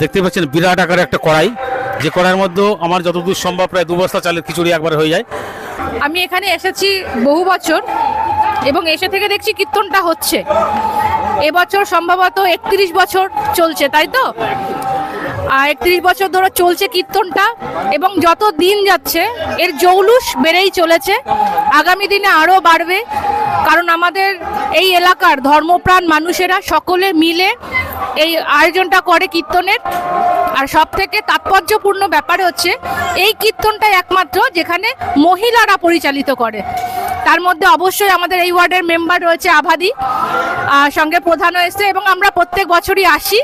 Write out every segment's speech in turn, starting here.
দেখতে পাচ্ছেন বিরাট আকারে একটা কড়াই। যে কড়াইয়ের মধ্যে আমার যতদূর সম্ভব প্রায় দু বস্তা চালের খিচুড়ি একবার হয়ে যায়। আমি এখানে এসেছি বহু বছর এবং এসে থেকে দেখছি কীর্তনটা হচ্ছে। এবছর সম্ভবত একত্রিশ বছর চলছে, তাই তো? একত্রিশ বছর ধরে চলছে কীর্তনটা এবং যত দিন যাচ্ছে, এর জৌলুস বেড়েই চলেছে। আগামী দিনে আরও বাড়বে। কারণ আমাদের এই এলাকার ধর্মপ্রাণ মানুষেরা সকলে মিলে এই আয়োজনটা করে কীর্তনের। আর সব থেকে তাৎপর্যপূর্ণ ব্যাপার হচ্ছে, এই কীর্তনটাই একমাত্র যেখানে মহিলারা পরিচালিত করে। তার মধ্যে অবশ্যই আমাদের এই ওয়ার্ডের মেম্বার রয়েছে আভাদি সঙ্গে প্রধান হয়েছে এবং আমরা প্রত্যেক বছরই আসি।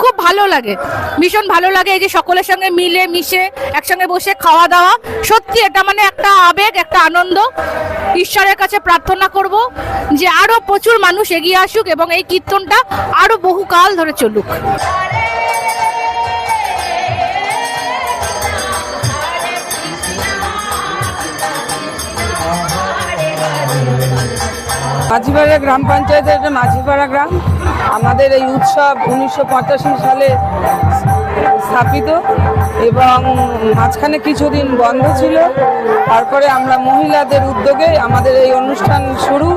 খুব ভালো লাগে। ভীষণ ভালো লাগে এই যে সকলের সঙ্গে মিলে, মিশে, একসঙ্গে বসে খাওয়া দাওয়া। সত্যি এটা মানে একটা আবেগ, একটা আনন্দ। ঈশ্বরের কাছে প্রার্থনা করব যে আরও প্রচুর মানুষ এগিয়ে আসুক এবং এই কীর্তনটা আরও বহুকাল ধরে চলুক। মাঝিপাড়া গ্রাম পঞ্চায়েতের মাঝিপাড়া গ্রাম। আমাদের এই উৎসব উনিশশো পঁচাশি সালে স্থাপিত এবং মাঝখানে কিছুদিন বন্ধ ছিল। তারপরে আমরা মহিলাদের উদ্যোগে আমাদের এই অনুষ্ঠান শুরু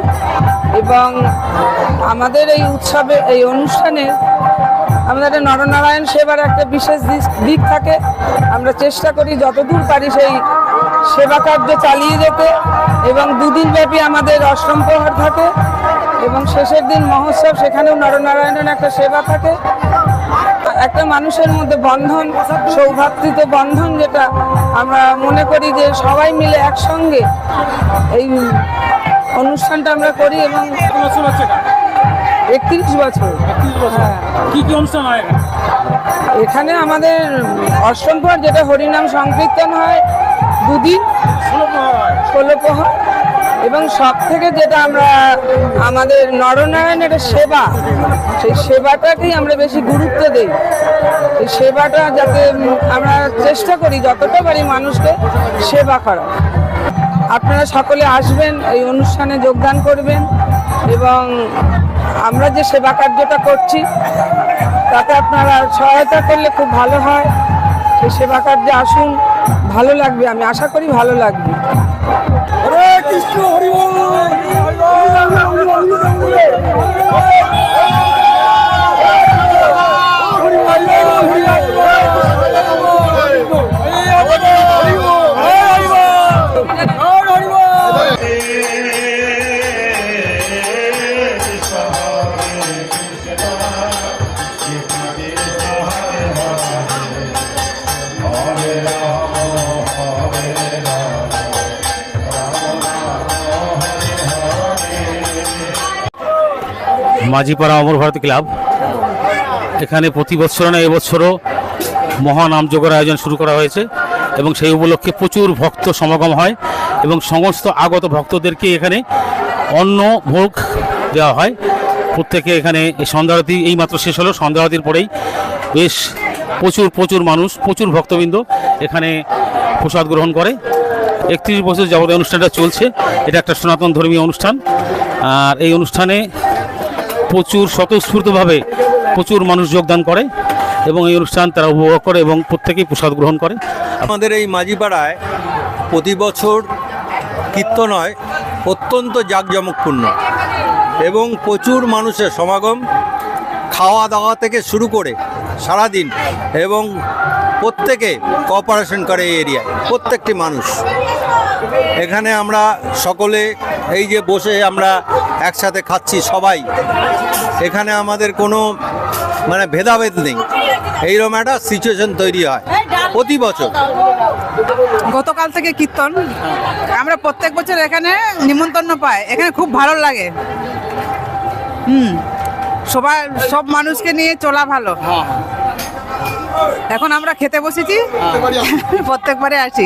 এবং আমাদের এই উৎসবে, এই অনুষ্ঠানে আমাদের নরনারায়ণ সেবার একটা বিশেষ দিক থাকে। আমরা চেষ্টা করি যতদূর পারি সেই সেবা কার্য চালিয়ে যেতে এবং দুদিন ব্যাপী আমাদের অষ্টম প্রহর থাকে এবং শেষের দিন মহোৎসব, সেখানেও নরনারায়ণের একটা সেবা থাকে। একটা মানুষের মধ্যে বন্ধন সৌভাতৃত্ব বন্ধন যেটা আমরা মনে করি যে সবাই মিলে একসঙ্গে এই অনুষ্ঠানটা আমরা করি এবং একত্রিশ বছর। হ্যাঁ। কি কি অনুষ্ঠান হয় এখানে? আমাদের অষ্টম প্রহর যেটা হরিনাম সংকীর্তন হয় দুদিন ষোলো প্রহর এবং সব থেকে যেটা আমরা, আমাদের নরনারায়ণের সেবা, সেই সেবাটাকেই আমরা বেশি গুরুত্ব দিই। এই সেবাটা যাতে আমরা চেষ্টা করি যতটা পারি মানুষকে সেবা করা আপনারা সকলে আসবেন, এই অনুষ্ঠানে যোগদান করবেন এবং আমরা যে সেবা কার্যটা করছি, তাতে আপনারা সহায়তা করলে খুব ভালো হয়। সেই সেবা কার্যে আসুন, ভালো লাগবে, আমি আশা করি ভালো লাগবে। মাঝিপাড়া অমর ভারতী ক্লাব। এখানে প্রতি বছর না, এবছরও মহানামযোগের আয়োজন শুরু করা হয়েছে এবং সেই উপলক্ষে প্রচুর ভক্ত সমাগম হয় এবং সমস্ত আগত ভক্তদেরকে এখানে অন্ন ভোগ দেওয়া হয়। প্রত্যেকে এখানে এই সন্ধ্যারতি এই মাত্র শেষ হলো, সন্ধ্যারতির পরেই বেশ প্রচুর প্রচুর মানুষ, প্রচুর ভক্তবৃন্দ এখানে প্রসাদ গ্রহণ করে। একত্রিশ বছর যাবত অনুষ্ঠানটা চলছে। এটা একটা সনাতন ধর্মীয় অনুষ্ঠান। আর এই অনুষ্ঠানে প্রচুর স্বতঃস্ফূর্তভাবে প্রচুর মানুষ যোগদান করে এবং এই অনুষ্ঠান তারা উপভোগ করে এবং প্রত্যেকেই প্রসাদ গ্রহণ করে। আমাদের এই মাঝিপাড়ায় প্রতি বছর কীর্তন হয়, অত্যন্ত জাঁকজমকপূর্ণ এবং প্রচুর মানুষের সমাগম খাওয়া দাওয়া থেকে শুরু করে সারাদিন এবং প্রত্যেকে কপারেশন করে এই এরিয়ায় প্রত্যেকটি মানুষ। এখানে আমরা সকলে এই যে বসে আমরা একসাথে খাচ্ছি সবাই। এখানে আমাদের কোনো মানে ভেদাভেদ নেই। এইরকম একটা সিচুয়েশন তৈরি হয় প্রতি বছর। গতকাল থেকে কীর্তন। আমরা প্রত্যেক বছর এখানে নিমন্ত্রণ পাই। এখানে খুব ভালো লাগে। হুম সবাই সব মানুষকে নিয়ে চলা ভালো। এখন আমরা খেতে বসেছি। প্রত্যেকবারে আসি।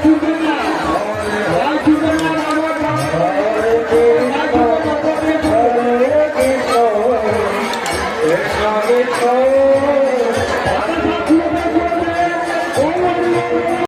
Thank you.